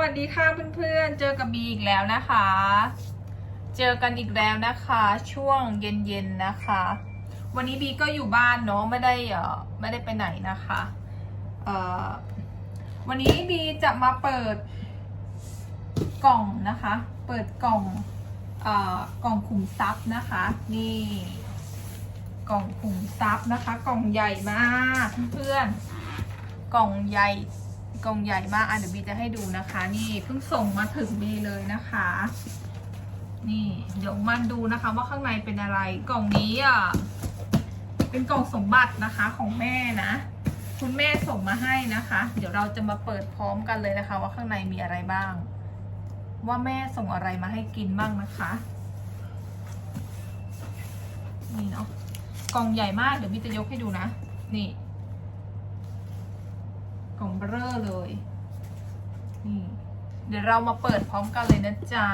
วัสดีค่ะเพื่อนๆ เจอกับบีอีกแล้วนะคะ เจอกันอีกแล้วนะคะ ช่วงเย็นๆนะคะ วันนี้บีก็อยู่บ้านเนาะไม่ได้เอ่อไม่ได้ไปไหนนะคะเอ่อวันนี้บีจะมาเปิดกล่องนะคะ เปิดกล่องเอ่อกล่องขุมทรัพย์นะคะ นี่กล่องขุมทรัพย์นะคะ กล่องใหญ่มากเพื่อนๆกล่องใหญ่ กล่องใหญ่มากอะเดี๋ยวบีจะให้ดูนะคะ นี่เพิ่งส่งมาถึงบีเลยนะคะ นี่เดี๋ยวมันดูนะคะว่าข้างในเป็นอะไรกล่องนี้อะเป็นกล่องสมบัตินะคะของแม่นะ คุณแม่ส่งมาให้นะคะ เดี๋ยวเราจะมาเปิดพร้อมกันเลยนะคะ ว่าข้างในมีอะไรบ้าง ว่าแม่ส่งอะไรมาให้กินบ้างนะคะนี่เนาะกล่องใหญ่มากเดี๋ยวบีจะยกให้ดูนะ นี่ กล่องเบอร์เลย นี่ เดี๋ยวเรามาเปิดพร้อมกันเลยนะจ๊ะ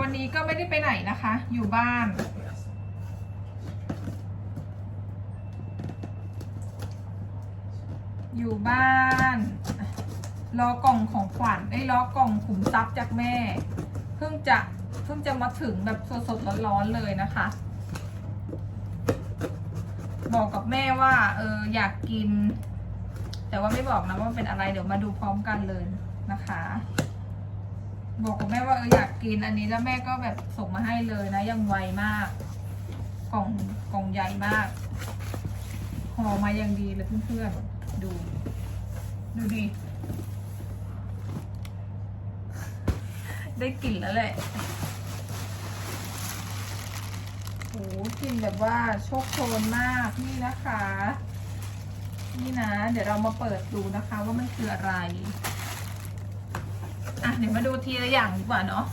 วันนี้ก็ไม่ได้ไปไหนนะคะ อยู่บ้าน อยู่บ้าน รอกล่องของขวัญไอ้รอกล่องขุมทรัพย์จากแม่ พิ่งจะเพิ่งจะมาถึงแบบสดๆร้อนๆเลยนะคะ บอกกับแม่ว่าเอออยากกิน แต่ว่าไม่บอกนะว่าเป็นอะไรเดี๋ยวมาดูพร้อมกันเลยนะคะ บอกกับแม่ว่าเอออยากกินอันนี้แล้วแม่ก็แบบส่งมาให้เลยนะ ยังไวมาก กล่องกล่องใหญ่มากห่อมาอย่างดีเลยเพื่อนๆดู ดูดิ ได้กลิ่นแล้วแหละโหกลิ่นแบบว่าโชคโชนมากนี่นะคะ นี่นะ เดี๋ยวเรามาเปิดดูนะคะว่ามันคืออะไร อะเดี๋ยวมาดูทีละอย่างดีกว่าเนาะ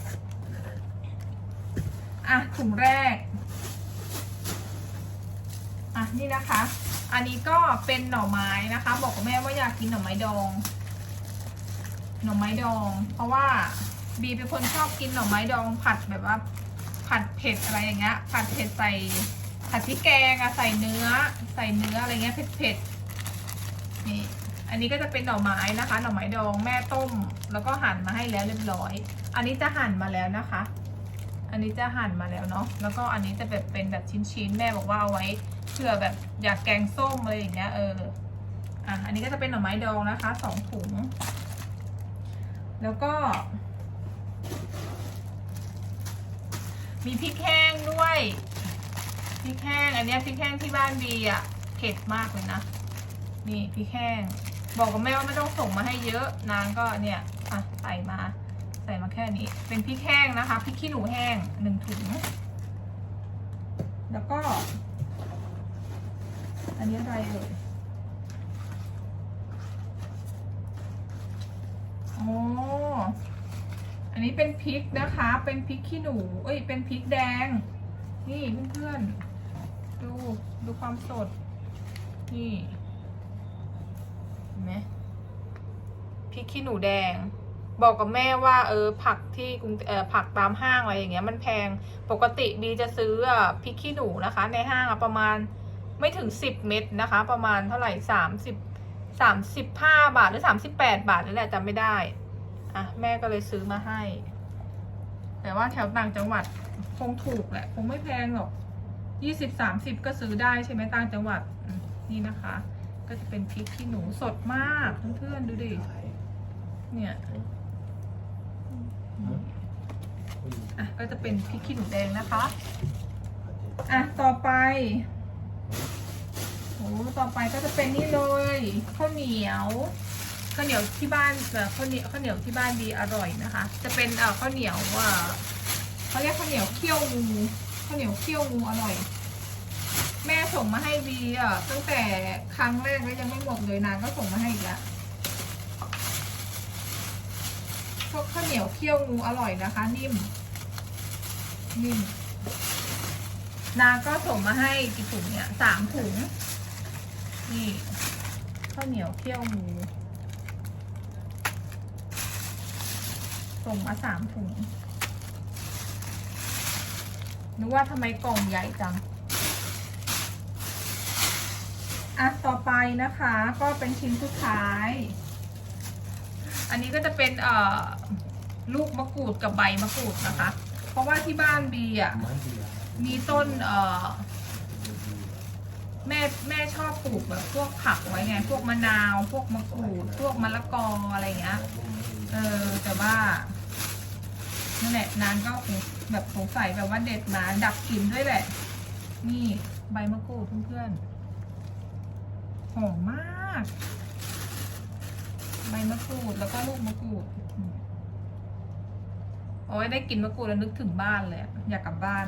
อะถุงแรก อะนี่นะคะ อันนี้ก็เป็นหน่อไม้นะคะ บอกกับแม่ว่าอยากกินหน่อไม้ดอง หน่อไม้ดอง เพราะว่า บีเป็นคนชอบกินหน่อไม้ดองผัดแบบว่า ผัดเผ็ดอะไรอย่างเงี้ย ผัดเผ็ดใส่ผัดพริกแกงอะใส่เนื้อ ใส่เนื้ออะไรเงี้ยเผ็ดๆนี่อันนี้ก็จะเป็นหน่อไม้นะคะ หน่อไม้ดองแม่ต้ม แล้วก็หั่นมาให้แล้วเรียบร้อย อันนี้จะหั่นมาแล้วนะคะ อันนี้จะหั่นมาแล้วเนาะ แล้วก็อันนี้จะแบบเป็นแบบชิ้นๆ แม่บอกว่าเอาไว้เผื่อแบบอยากแกงส้มอะไรอย่างเงี้ยเออ อะ อันนี้ก็จะเป็นหน่อไม้ดองนะคะสองถุง แล้วก็ มีพริกแห้งด้วยพริกแห้งอันนี้พริกแห้งที่บ้านบีอะเผ็ดมากเลยนะนี่พริกแห้ง บอกกับแม่ว่าไม่ต้องส่งมาให้เยอะนางก็เนี่ยอะใส่มา ใส่มาแค่นี้ เป็นพริกแห้งนะคะพริกขี้หนูแห้งหนึ่งถุงแล้วก็ อันนี้อะไรเอ่ยอ๋อ อันนี้เป็นพริกนะคะ เป็นพริกขี้หนู เอ้ย เป็นพริกแดง นี่เพื่อนๆ ดู ดูความสด นี่ เห็นไหมพริกขี้หนูแดง บอกกับแม่ว่าเออผักที่กรุงเออผักตามห้างอะไรอย่างเงี้ยมันแพง ปกติบีจะซื้อพริกขี้หนูนะคะ ในห้างอะประมาณไม่ถึงสิบเม็ดนะคะ ประมาณเท่าไหร่สามสิบสามสิบห้าบาทหรือสามสิบแปดบาทนี่แหละจำไม่ได้ อะแม่ก็เลยซื้อมาให้ แต่ว่าแถวต่างจังหวัดคงถูกแหละคงไม่แพงหรอกยี่สิบสามสิบก็ซื้อได้ใช่ไหมต่างจังหวัดนี่นะคะ ก็จะเป็นพริกขี้หนูสดมากเพื่อนๆดูดิเนี่ยอะก็จะเป็นพริกขี้หนูแดงนะคะอะต่อไปโอ้ต่อไปก็จะเป็นนี่เลยข้าวเหนียว ข้าวเหนียวที่บ้านข้าวเหนียวข้าวเหนียวที่บ้านดีอร่อยนะคะ จะเป็นอ่อข้าวเหนียวว่าเขาเรียกข้าวเหนียวเคี่ยวงูข้าวเหนียวเคี่ยวงูอร่อย แม่ส่งมาให้บีอะตั้งแต่ครั้งแรกแล้วยังไม่หมดเลยนางก็ส่งมาให้อีกแล้วพวกข้าวเหนียวเคี่ยวงูอร่อยนะคะ นิ่ม นิ่มนางก็ส่งมาให้กี่ถุงเนี่ยสามถุงนี่ข้าวเหนียวเคี่ยวห ส่งมาสามถุงนึกว่าทำไมกล่องใหญ่จัง อะ ต่อไปนะคะ ก็เป็นชิ้นสุดท้าย อันนี้ก็จะเป็นเอ่อลูกมะกรูดกับใบมะกรูดนะคะ เพราะว่าที่บ้านบีอะ มีต้นเอ่อแม่แม่ชอบปลูกแบบพวกผักไว้ไง พวกมะนาว พวกมะกรูด พวกมะละกออะไรเงี้ย เออ แต่ว่า นั่นแหละนานก็แบบสงสัยแบบว่าเด็ดมาดับกลิ่นด้วยแหละ นี่ใบมะกรูดเพื่อนๆ หอมมาก ใบมะกรูดแล้วก็ลูกมะกรูดอืมโอ้ยได้กลิ่นมะกรูดแล้วนึกถึงบ้านเลยอยากกลับบ้าน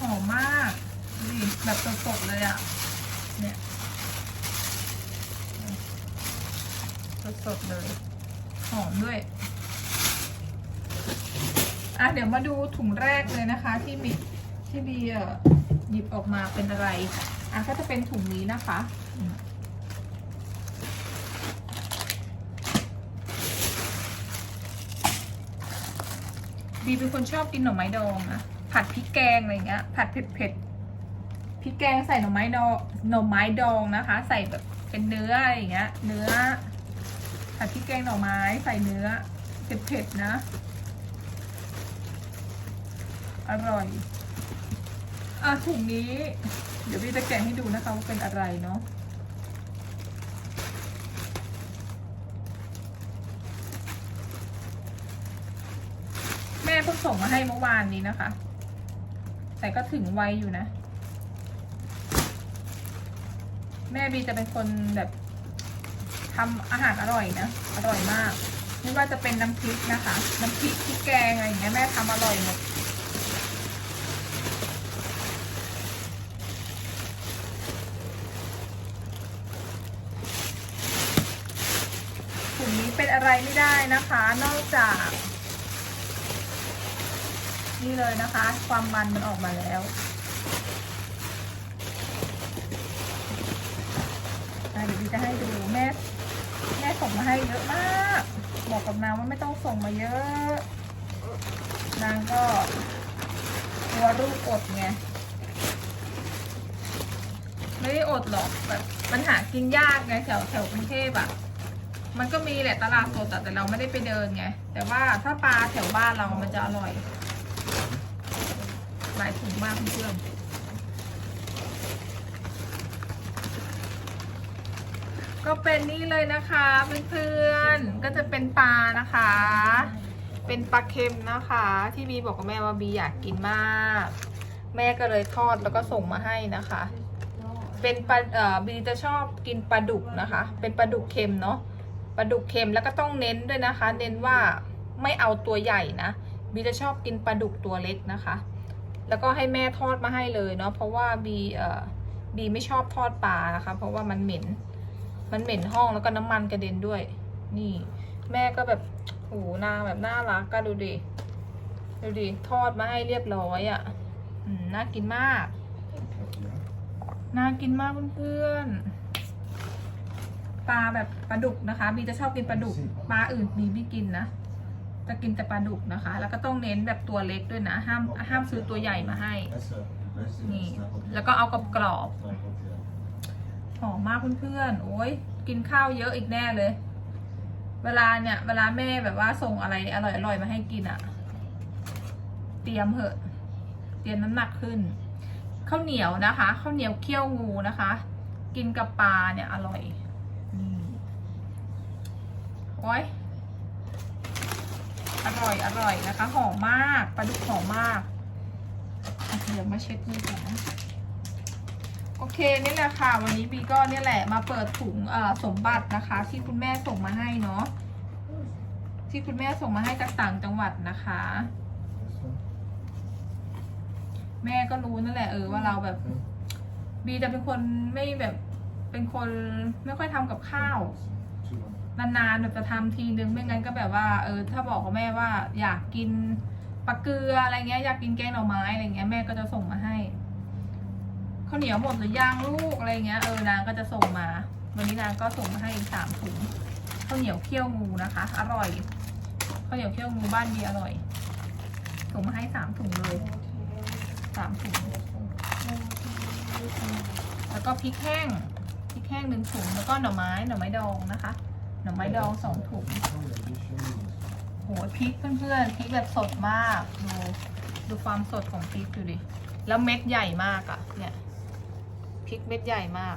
หอมมากดูดิแบบสดๆเลยอะ เนี่ยสดๆเลย หอมด้วย อะเดี๋ยวมาดูถุงแรกเลยนะคะ ที่มีที่บีเอ่อหยิบออกมาเป็นอะไร อะก็จะเป็นถุงนี้นะคะบีเป็นคนชอบกินหน่อไม้ดองนะผัดพริกแกงอะไรเงี้ย ผัดเผ็ดๆพริกแกงใส่หน่อไม้ดองหน่อไม้ดองนะคะ ใส่แบบเป็นเนื้ออะไรเงี้ย เนื้อผัดพริกแกงหน่อไม้ใส่เนื้อเผ็ดๆนะ อร่อย อะถุงนี้ เดี๋ยวพี่จะแกะให้ดูนะคะว่าเป็นอะไรเนาะแม่เพิ่งส่งมาให้เมื่อวานนี้นะคะ แต่ก็ถึงไวอยู่นะ แม่บีจะเป็นคนแบบทำอาหารอร่อยนะ อร่อยมาก ไม่ว่าจะเป็นน้ำพริกนะคะ น้ำพริกพริกแกงอะไรอย่างเงี้ยแม่ทำอร่อยหมด ถุงนี้เป็น อะไรไม่ได้นะคะ นอกจาก นี่เลยนะคะ ความมันมันออกมาแล้วเดี๋ยวดีจะให้ดูแม่แม่ส่งมาให้เยอะมาก บอกกับนางว่าไม่ต้องส่งมาเยอะ นางก็กลัวรูปอดไงไม่ได้อดหรอกแบบมันหากินยากไงแถวแถวกรุงเทพอะ มันก็มีแหละตลาดสดแต่เราไม่ได้ไปเดินไง แต่ว่าถ้าปลาแถวบ้านเรามันจะอร่อย หลายถุงมากเพื่อนก็เป็นนี่เลยนะคะเพื่อนๆก็จะเป็นปลานะคะ เป็นปลาเค็มนะคะ ที่บีบอกกับแม่ว่าบีอยากกินมาก แม่ก็เลยทอดแล้วก็ส่งมาให้นะคะ เป็นปลาเอ่อบีจะชอบกินปลาดุกนะคะ เป็นปลาดุกเค็มเนาะ ปลาดุกเค็มแล้วก็ต้องเน้นด้วยนะคะ เน้นว่าไม่เอาตัวใหญ่นะบีจะชอบกินปลาดุกตัวเล็กนะคะ แล้วก็ให้แม่ทอดมาให้เลยเนาะเพราะว่าบีเอ่อบีไม่ชอบทอดปลานะคะ เพราะว่ามันเหม็น มันเหม็นห้องแล้วก็น้ำมันกระเด็นด้วย นี่ แม่ก็แบบโหนางแบบน่ารักก็ดูดิดูดิทอดมาให้เรียบร้อยอะ่ะน่ากินมาก น่ากินมากเพื่อนๆ ปลาแบบปลาดุกนะคะ บีจะชอบกินปลาดุกปลาอื่นบีไม่กินนะจะกินแต่ปลาดุกนะคะ แล้วก็ต้องเน้นแบบตัวเล็กด้วยนะ ห้ามห้ามซื้อตัวใหญ่มาให้ นี่ แล้วก็เอากรอบกรอบๆหอมมากเพื่อนๆ โอ้ยกินข้าวเยอะอีกแน่เลย เวลาเนี่ย เวลาแม่แบบว่าส่งอะไรอร่อยๆมาให้กินอะ่ะ เตรียมเหอะ เตรียมน้ำหนักขึ้น ข้าวเหนียวนะคะ ข้าวเหนียวเคี่ยวงูนะคะ กินกับปลาเนี่ยอร่อยนี่ โอ้ยอร่อย อร่อยนะคะ หอมมาก ปลาดุกหอมมากอะเดี๋ยวมาเช็ดมือก่อนนะโอเคนี่แหละค่ะ วันนี้บีก็เนี่ยแหละมาเปิดถุงสมบัตินะคะ ที่คุณแม่ส่งมาให้เนาะที่คุณแม่ส่งมาให้จากต่างจังหวัดนะคะ แม่ก็รู้นั่นแหละเออว่าเราแบบ บีจะเป็นคนไม่แบบ เป็นคนไม่ค่อยทำกับข้าว นานๆแบบจะทำทีนึงไม่งั้นก็แบบว่าเออถ้าบอกกับแม่ว่าอยากกินปลาเกลืออะไรเงี้ยอยากกินแกงหน่อไม้อะไรเงี้ยแม่ก็จะส่งมาให้ข้าวเหนียวหมดหรือยังลูกอะไรเงี้ยเออนางก็จะส่งมา วันนี้นางก็ส่งมาให้อีกสามถุงข้าวเหนียวเคี่ยวงูนะคะ อร่อยข้าวเหนียวเคี่ยวงูบ้านดีอร่อยโอส่งมาให้สามถุงเลยสามถุงแล้วก็พริกแห้งพ ริกแห้งหนึ่งถุงแล้วก็หน่อไม้หน่อไม้ดองนะคะ หน่อไม้ดองสองถุงโหพริกเพื่อนๆพริกแบบสดมากดูดูความสดของพริกดูดิแล้วเม็ดใหญ่มากอะ่ะ เนี่ยพริกเม็ดใหญ่มาก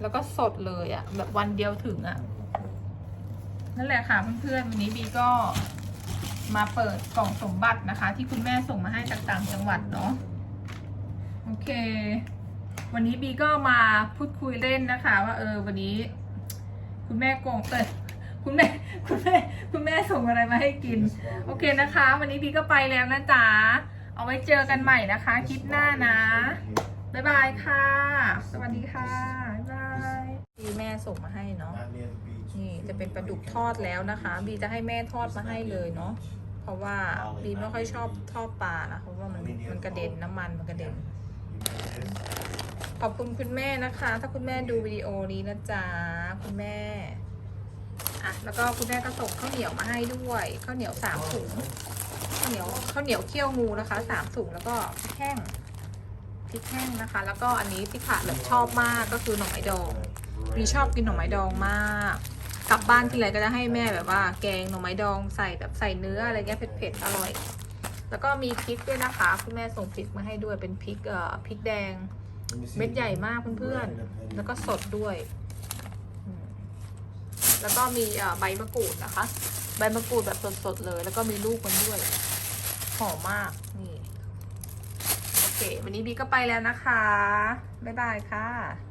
แล้วก็สดเลยอะ่ะ แบบวันเดียวถึงอะ่ะนั่นแหละค่ะเพื่อนๆวันนี้บีก็มาเปิดกล่องสมบัตินะคะ ที่คุณแม่ส่งมาให้จากต่างจังหวัดเนาะโอเค วันนี้บีก็มาพูดคุยเล่นนะคะ ว่าเออวันนี้ คุณแม่โกงเอยคุณแม่คุณแม่คุณแม่ส่งอะไรมาให้กิน โอเคนะคะ วันนี้บีก็ไปแล้วนะจ๊ะเอาไว้เจอกันใหม่นะคะคลิปหน้านะบ๊ายบายค่ะ สวัสดีค่ะบ๊ายบายที่แม่ส่งมาให้เนาะนี่จะเป็นปลาดุกทอดแล้วนะคะ บีจะให้แม่ทอดมาให้เลยเนาะเพราะว่าบีไม่ค่อยชอบทอดปลานะเพราะว่ามันมันกระเด็นน้ำมันมันกระเด็น ขอบคุณคุณแม่นะคะ ถ้าคุณแม่ดูวิดีโอนี้นะจ๊ะคุณแม่อะแล้วก็คุณแม่ก็ส่งข้าวเหนียวมาให้ด้วยข้าวเหนียวสามถุงข้าวเหนียวข้าวเหนียวเคี่ยวงูนะคะสามถุงแล้วก็พริกแห้งพริกแห้งนะคะ แล้วก็อันนี้ที่ขาดแบบชอบมากก็คือหน่อไม้ดองมีชอบกินหน่อไม้ดองมากกลับบ้านที่ไรก็จะให้แม่แบบว่า แกงหน่อไม้ดองใส่แบบใส่เนื้ออะไรเงี้ยเผ็ดๆอร่อย แล้วก็มีพริกด้วยนะคะ คุณแม่ส่งพริกมาให้ด้วยเป็นพริกเอ่อพริกแดง เม็ดใหญ่มากเพื่อนๆ แล้วก็สดด้วยอืมแล้วก็มีเอ่อใบมะกรูดนะคะ ใบมะกรูดแบบสดๆเลย แล้วก็มีลูกมันด้วย หอมมาก นี่ โอเค วันนี้บีก็ไปแล้วนะคะ บ๊ายบายค่ะ